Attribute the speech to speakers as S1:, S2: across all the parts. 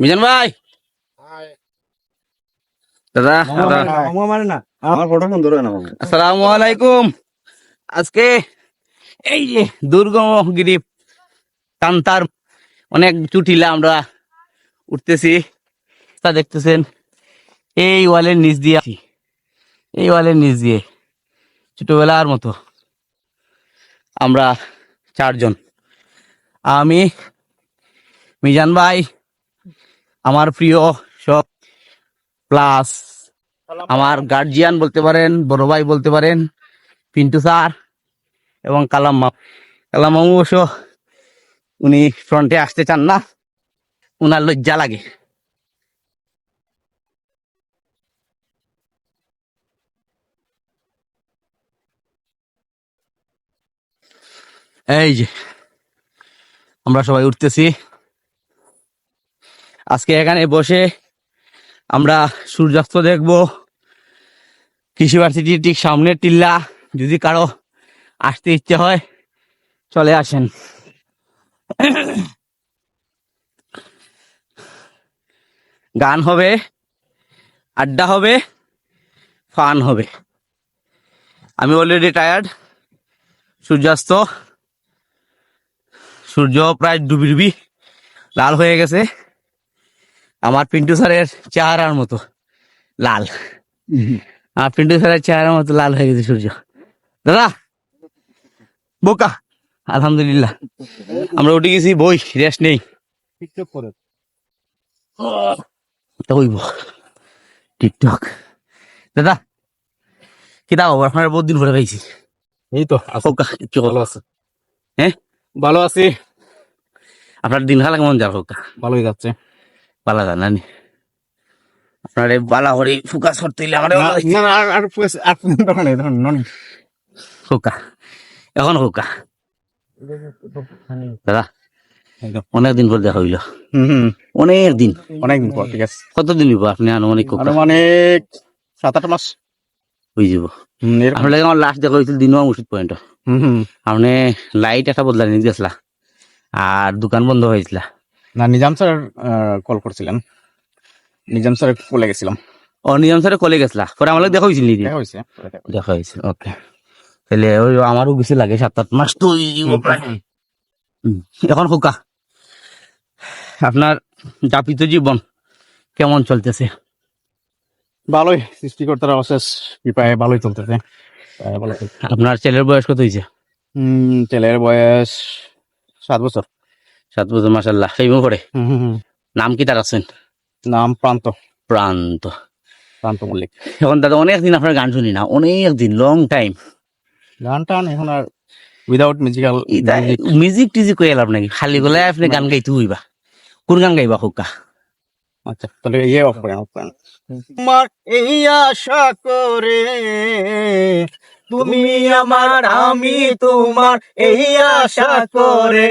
S1: মিজান ভাই। দাদা দাদা।
S2: আমার ফটো সুন্দর হয় না
S1: আসসালামু আলাইকুম। আজকে এই যে দুর্গমগিরি কান্তার অনেক চুটিলা আমরা উঠতেছি। তা দেখতেছেন এই ওয়ালের নিচ দিয়ে আছি। এই ওয়ালের নিচ দিয়ে ছোটবেলার মতো আমরা চারজন। আমি মিজান ভাই আমার প্রিয় সব প্লাস আমার গার্জিয়ান বলতে পারেন বড় ভাই বলতে পারেন পিন্টু স্যার এবং কালাম মা কালাম মামু অবশ্য উনি ফ্রন্টে আসতে চান না উনার লজ্জা লাগে। এই যে আমরা সবাই উঠতেছি। আজকে এখানে বসে আমরা সূর্যাস্ত দেখব। কৃষি ভার্সিটির ঠিক সামনের টিল্লা, যদি কারও আসতে ইচ্ছে হয়, চলে আসেন। গান হবে, আড্ডা হবে, ফান হবে। আমি অলরেডি টায়ার্ড সূর্যাস্ত। সূর্য প্রায় ডুবি ডুবি লাল হয়ে গেছে। আমার পিন্টু স্যারের চেহারার মতো লাল। আমার পিন্টু স্যারের চেহারার মতো লাল হয়ে গেছে সূর্য। দাদা বোকা। আলহামদুলিল্লাহ। আমরা উঠে গেছি বই রেস্ট নেই।
S2: টিকটক করে।
S1: তো টিকটক। দাদা কি দাও আপনার বহুত দিন পরে পাইছি।
S2: এই তো
S1: হোকা একটু
S2: ভালো আছে?
S1: হ্যাঁ?
S2: ভালো আছি।
S1: আপনার দিন খালা কেমন যাও হোকা।
S2: ভালোই যাচ্ছে।
S1: বালা জানানি আপনার এই বালা হরি ফোকাস করতে হইলে আমার
S2: না না, না, আর আর আর দোকানে ধরুন ননি।
S1: হোকা এখন হোকা দাদা
S2: একদম।
S1: অনেক দিন পর দেখা হইল। অনেক দিন
S2: অনেকদিন। পর ঠিক আছে।
S1: কতদিন হইব আপনি আনুমানিক
S2: মানে সাত আট মাস।
S1: হয়ে যাব। আপনার লাগে আমার লাস্ট দেখা হয়েছিল দিনও মুর্শিদ পয়েন্ট আপনি লাইট একটা বদলা নিয়ে গেছিলা। আর দোকান বন্ধ হয়েছিল।
S2: না নিজাম স্যার কল করছিলেন। নিজাম স্যার বলে গেছিলাম।
S1: ও নিজাম স্যারে কলে গেছিলা? পরে আমার দেখা হয়েছিল নিজে
S2: দেখা হয়েছে
S1: দেখা হয়েছে। ওকে তাহলে ওই আমারও বেশি লাগে সাত আট মাস তো এখন হোকা আপনার যাপিত জীবন কেমন চলতেছে?
S2: ভালোই সৃষ্টিকর্তার অশেষ কৃপায় ভালোই চলতেছে।
S1: আপনার ছেলের বয়স কত হয়েছে?
S2: ছেলের বয়স সাত বছর।
S1: সাত বছর মাসাল্লাহ সেইমো পড়ে। নাম কি তার আছেন?
S2: নাম প্রান্ত।
S1: প্রান্ত।
S2: প্রান্ত মল্লিক।
S1: এখন দাদা অনেক দিন আপনার গান শুনি না অনেক দিন লং টাইম
S2: গান টান এখন আর উইদাউট মিউজিক্যাল
S1: মিউজিক টিজিক কই লাভ নাকি? খালি গলায় আপনি গান গাইতে হইবা। কোন গান গাইবা হোকা
S2: আচ্ছা তাহলে ইয়ে অফ করেন অফ করেন। এই আশা করে তুমি আমার আমি তোমার এই আশা করে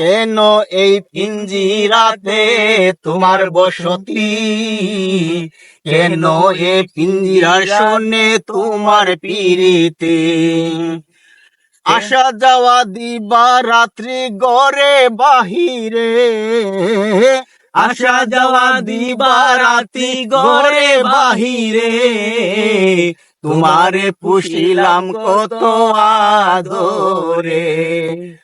S2: কেন এই পিঞ্জিরাতে তোমার বসতি? কেন এই পিঞ্জিরার শোনে তোমার পিরিতে আসা যাওয়া দিবা রাত্রি গড়ে বাহিরে। আসা যাওয়া দিবা রাতি গড়ে বাহিরে। তোমারে পুষিলাম কত আদরে।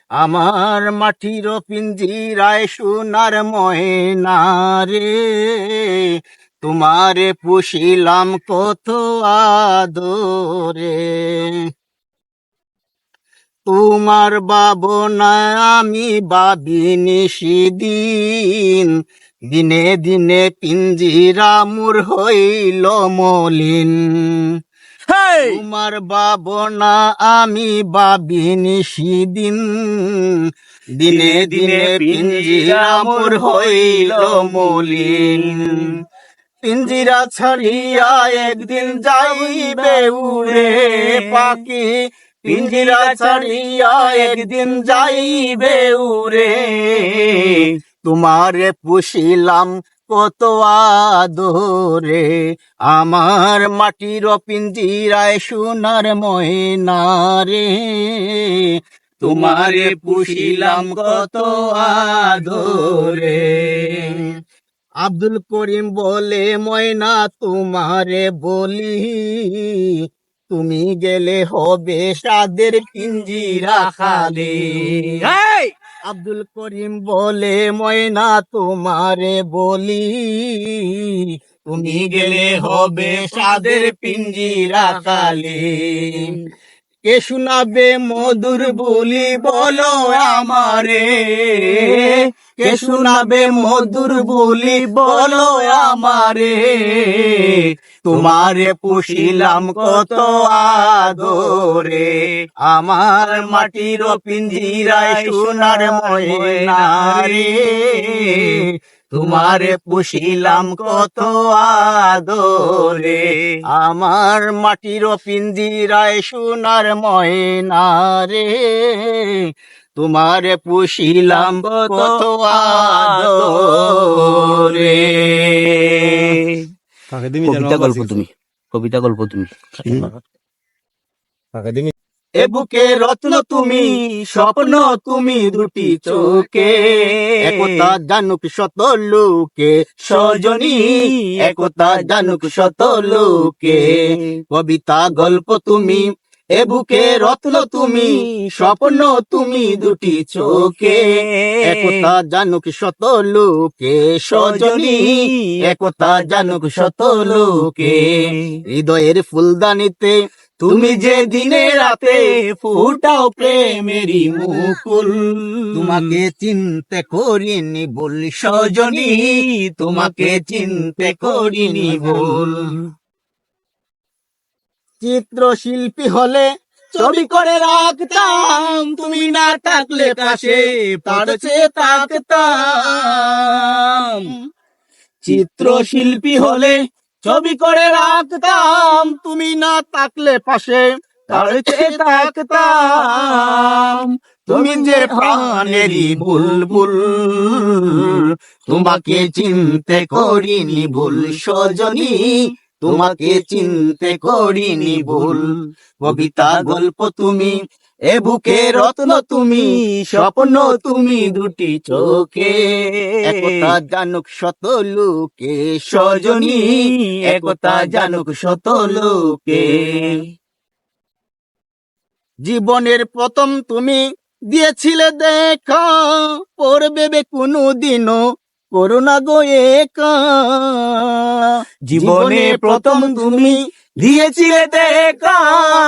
S2: আমার মাটির পিঞ্জিরায় সোনার ময়না রে তোমারে পুষিলাম কত আদরে। তোমার বাবনা আমি বাবিনি সেদিন। দিনে দিনে পিঞ্জিরা মুর হইল মলিন। তোমার বাবনা আমি বাবিনি সেদিন। দিনে দিনে পিঞ্জিরা মুর হইল মলিন। পিঞ্জিরা ছাড়িয়া একদিন যাইবে উড়ে পাখি। পিঞ্জিরা ছাড়িয়া একদিন যাইবে উড়ে। তোমারে পুষিলাম কত আদরে আমার মাটির পিঞ্জিরায় সোনার ময়না রে। তোমারে পুষিলাম কত আদরে। আব্দুল করিম বলে, ময়না তোমারে বলি, তুমি গেলে হবে সাদের পিঞ্জিরা খালি। আব্দুল করিম বলে, ময়না তোমারে বলি, তুমি গেলে হবে সাদের পিঞ্জিরা রাখালি কে শোনাবে মধুর বলি বলো আমারে কে শোনাবে মধুর বলি বলো আমারে? তোমারে পুষিলাম কত আদরে। আমার মাটির পিঞ্জিরায় সোনার ময়না রে তোমারে পুষিলাম কত আদরে। আমার মাটির পিঞ্জিরায় সোনার ময়না রে তোমারে পুষিলাম কত আদরে।
S1: কবিতা গল্প তুমি কবিতা গল্প তুমি।
S2: এ বুকে রত্ন তুমি স্বপ্ন তুমি দুটি চোখে। একতা জানুক শত লোকে সজনী। একতা জানুক শত লোকে। কবিতা গল্প তুমি এ বুকে রত্ন তুমি, স্বপ্ন তুমি দুটি চোখে। একতা জানুক শত লোকে সজনী, একতা জানুক শত লোকে। হৃদয়ের ফুলদানিতে তুমি যে দিনে রাতে ফুটাও প্রেমেরই মুকুল। তোমাকে চিনতে করিনি বল সজনী, তোমাকে চিনতে করিনি বল চিত্রশিল্পী হলে ছবি করে রাখতাম, তুমি না থাকলে পাশে পারছে থাকতাম। চিত্রশিল্পী হলে ছবি করে রাখতাম, তুমি না থাকলে পাশে তাড়ছে থাকতাম। তুমি যে প্রাণেরই বুলবুল, তোমাকে চিনতে করিনি ভুল সজনী তোমাকে চিনতে করিনি ভুল। কবিতা, গল্প তুমি, এ বুকে রত্ন তুমি, স্বপ্ন তুমি দুটি চোখে। একতা জানুক শত লোকে সজনী, একতা জানুক শত লোকে। জীবনের প্রথম তুমি দিয়েছিলে দেখা, পড়বে কোনো দিনও করোনা গো একা। জীবনে প্রথম তুমি দিয়েছিলে দেখা।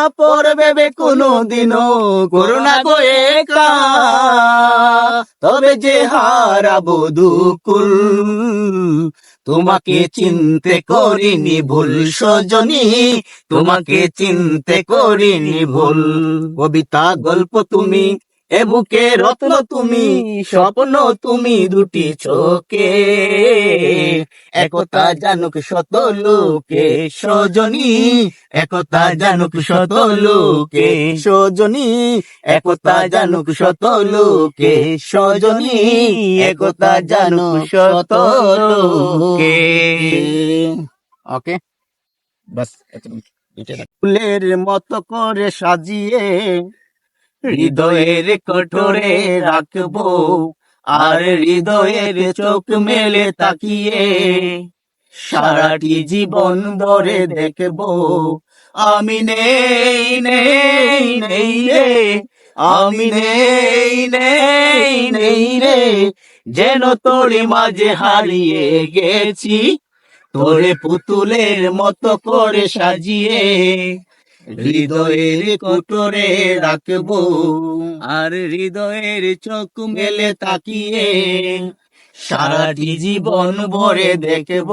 S2: পড়বে বে কোনো দিনও করোনা গো একা। তবে যে হারাবো দুকুল, তোমাকে চিনতে করিনি ভুল সজনী, তোমাকে চিনতে করিনি ভুল। কবিতা গল্প তুমি এ বুকে রত্ন তুমি, স্বপ্ন তুমি দুটি চোখে। একতা জানুক শত লোকে সজনী, একতা জানুক শত লোকে সজনী, একতা জানুক শত লোকে সজনী, একতা জানুক শত লোকে। ওকে, বাস ফুলের মতো করে সাজিয়ে হৃদয়ের কঠোরে রাখব, আর হৃদয়ের চোখ মেলে তাকিয়ে সারাটি জীবন ধরে দেখব। আমি নেই নেই নেই রে, আমি নেই নেই নেই রে, যেন তোরে মাঝে হারিয়ে গেছি, তোরে পুতুলের মতো করে সাজিয়ে। হৃদয়ের কোটরে রাখব। আর হৃদয়ের চোখ মেলে তাকিয়ে সারাটি জীবন ভরে দেখব।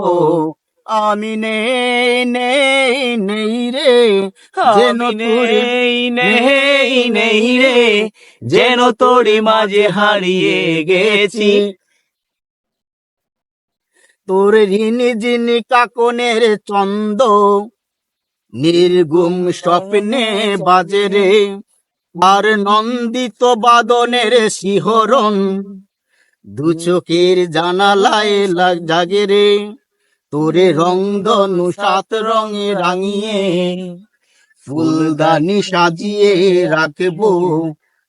S2: আমি নেই নেই নেই রে যেন নেই নেই নেই রে যেন তোরে মাঝে হারিয়ে গেছি। তোর ঋণী যিনি কাকনের চন্দ নির্গুম স্বপ্নে বাজে রে। আর নন্দিত বাদনের শিহরণ, দু চোখের জানালায় জাগে রে। তোরে রং ধনু সাত রঙে রাঙিয়ে, ফুলদানি সাজিয়ে রাখব।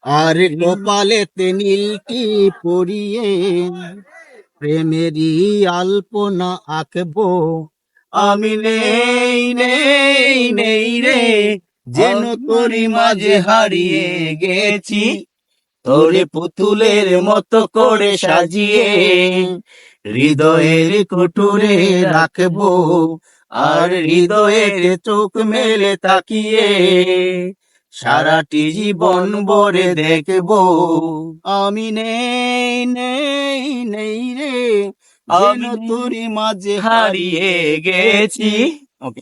S2: আর কপালেতে নীলটি পরিয়ে, প্রেমেরই আলপনা আঁকবো। আমি নেই নেই নেই রে। যেন তোরই মাঝে হারিয়ে গেছি। তোরে পুতুলের মতো করে সাজিয়ে হৃদয়ের কুটুরে রাখব আর হৃদয়ের চোখ মেলে তাকিয়ে সারাটি জীবন ভরে দেখব। আমি নেই নেই নেই রে।
S1: আমি
S2: তোরি মাঝে
S1: হারিয়ে গেছি।
S2: ওকে